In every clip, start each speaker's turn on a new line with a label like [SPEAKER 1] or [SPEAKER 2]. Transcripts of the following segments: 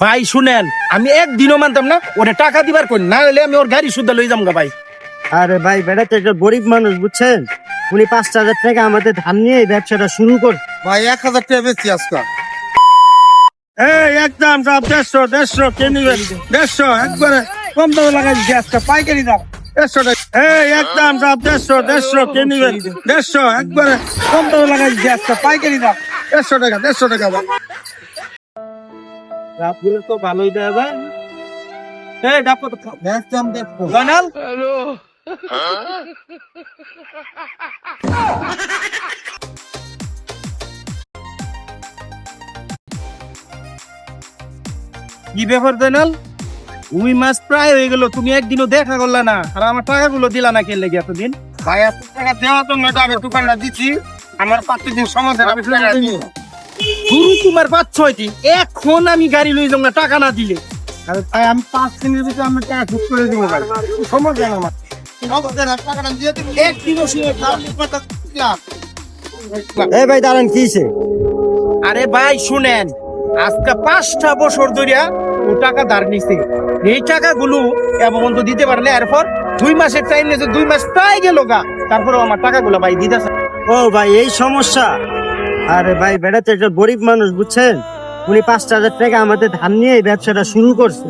[SPEAKER 1] ভাই শুনেন আমি একদিনও মানতাম না ওরে টাকা দিবার কই না হলে আমি ওর গাড়ি শুদ্ধ লই যাম গা ভাই।
[SPEAKER 2] আরে ভাই বেটা তো একটা গরিব মানুষ বুঝছেন? উনি পাঁচ হাজার টাকা আমাদের ধান নিয়ে এই ব্যবসাটা শুরু কর।
[SPEAKER 3] ভাই এক হাজার টাকা বেশি আজকে।
[SPEAKER 1] এই একদম সব দেড়শো দেড়শো কে নিবেন দেড়শো একবারে কম দামে লাগাই দিচ্ছি আজকে পাইকারি দাম। দেড়শো টাকা। এই একদম সব দেড়শো দেড়শো কে নিবেন দেড়শো একবারে কম দামে লাগাই দিচ্ছি আজকে পাইকারি দাম। দেড়শো টাকা দেড়শো টাকা
[SPEAKER 2] রাতগুলো তো ভালোই
[SPEAKER 1] এই ডাব কত
[SPEAKER 3] দেখো।
[SPEAKER 1] জয়নাল কি ব্যাপার জয়নাল উই মাস প্রায় হয়ে গেল তুমি একদিনও দেখা করলা না। আর আমার টাকাগুলো দিলা না কে লেগে এতদিন?
[SPEAKER 3] ভাই এত টাকা দেওয়া তো না আমি দোকানটা দিচ্ছি আমার পাঁচ দিন।
[SPEAKER 1] শুরু তোমার পাঁচ ছয় দিন। এখন আমি গাড়ি লই যাব না টাকা না দিলে।
[SPEAKER 3] আরে ভাই আমি পাঁচ দিনের ভিতরে আমি টাকা ঠিক করে দেবো ভাই। আমার। দিয়ে দিবি একদিনও শুনে
[SPEAKER 2] ভাই দাঁড়ান কিছে
[SPEAKER 1] আরে ভাই শুনেন আজকে পাঁচটা বছর ধরিয়া ও টাকা ধার নিছে। এই টাকাগুলো দিতে পারলে এরপর দুই মাসের টাইম নিয়েছে দুই মাস প্রায় গেল গা তারপরে আমার টাকাগুলো ভাই দিতেছে।
[SPEAKER 2] ও ভাই এই সমস্যা। আরে ভাই বেটা তো একটা গরিব মানুষ বুঝছেন? উনি পাঁচ হাজার টাকা আমাদের ধান নিয়ে এই ব্যবসাটা শুরু করছে।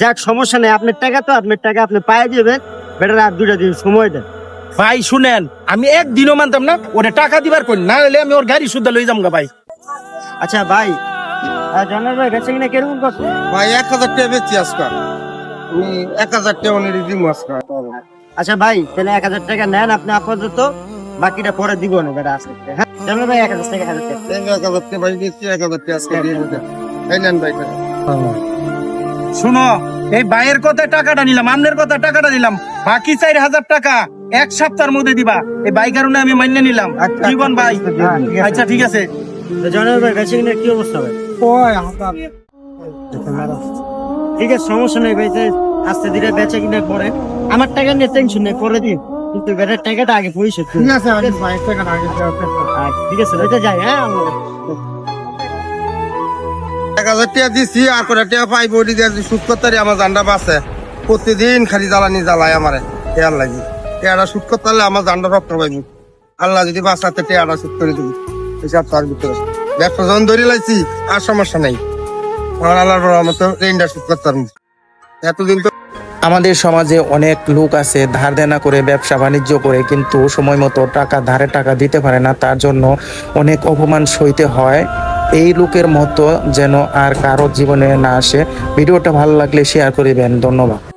[SPEAKER 2] যাক সমস্যা নেই আপনার টাকা তো আপনার টাকা আপনি পায়ে দিবেন। বেটার আর দুটা দিন সময় দেন।
[SPEAKER 1] ভাই শুনেন আমি একদিনও মানতাম না ওরে টাকা দিবার কই না হলে আমি ওর গাড়ি সুদ্ধা লই যাম গা ভাই।
[SPEAKER 2] আচ্ছা ভাই জনাব ভাই বেচে কিনা কীরকম করছে?
[SPEAKER 3] ভাই এক হাজার টাকা আজকে আমি এক হাজার টাকা উনি আজকে
[SPEAKER 2] আচ্ছা ভাই তাহলে এক হাজার টাকা নেন আপনি আপাতত। বাকিটা পরে দিব না বেটা আসলে হ্যাঁ? জনাব ভাই এক হাজার টাকা হাজার টাকা
[SPEAKER 3] এক হাজার টাকা ভাই দিচ্ছি এক হাজার টাকা আজকে দিয়ে দিতে। এই নেন ভাই।
[SPEAKER 1] শুনো এই ভাইয়ের কথা টাকাটা নিলাম আমনের কথা টাকাটা দিলাম বাকি চার হাজার টাকা এক সপ্তাহের মধ্যে দিবা। এই ভাই কারণে আমি মান্য নিলাম।
[SPEAKER 2] আচ্ছা,
[SPEAKER 1] জীবন ভাই।
[SPEAKER 2] হ্যাঁ।
[SPEAKER 1] আচ্ছা ঠিক আছে।
[SPEAKER 2] তো জনাব ভাই বেচে কিনা কি অবস্থা ভাই?
[SPEAKER 3] ওই হাজার
[SPEAKER 2] ঠিক আছে সমস্যা নেই ভাই আস্তে ধীরে বেচে কিনা পরে আমার টাকা নিয়ে টেনশন নেই করে দিন। কিন্তু বেটার টাকাটা আগে পরিশোধ।
[SPEAKER 3] ঠিক আছে আমি টাকাটা আগে।
[SPEAKER 2] আচ্ছা, ঠিক আছে ওইটা যাই হ্যাঁ
[SPEAKER 3] এক হাজার টাকা দিছি আর করে টাকা পাইব ওটি সুদ করতে আমার জানটা বাঁচে। প্রতিদিন খালি জ্বালানি জ্বালায় আমারে টেয়ার লাগি। টেয়ারা সুদ করতে পারলে আমার জানটা রক্ত পাইব। আল্লাহ যদি বাঁচাতে টেয়ারা সুদ করে দিবি। হিসাব তার ভিতরে। ব্যবসা যখন ধরে লাইছি আর সমস্যা নাই। আমার আল্লাহর আমার তো ঋণটা সুদ করতে পারব। এতদিন তো
[SPEAKER 4] আমাদের সমাজে অনেক লোক আছে, ধার দেনা করে, ব্যবসা বাণিজ্য করে, কিন্তু সময় মতো টাকা ধারে টাকা দিতে পারে না, তার জন্য অনেক অপমান সইতে হয়। এই লোকের মতো যেন আর কারও জীবনে না আসে। ভিডিওটা ভালো লাগলে শেয়ার করিবেন। ধন্যবাদ।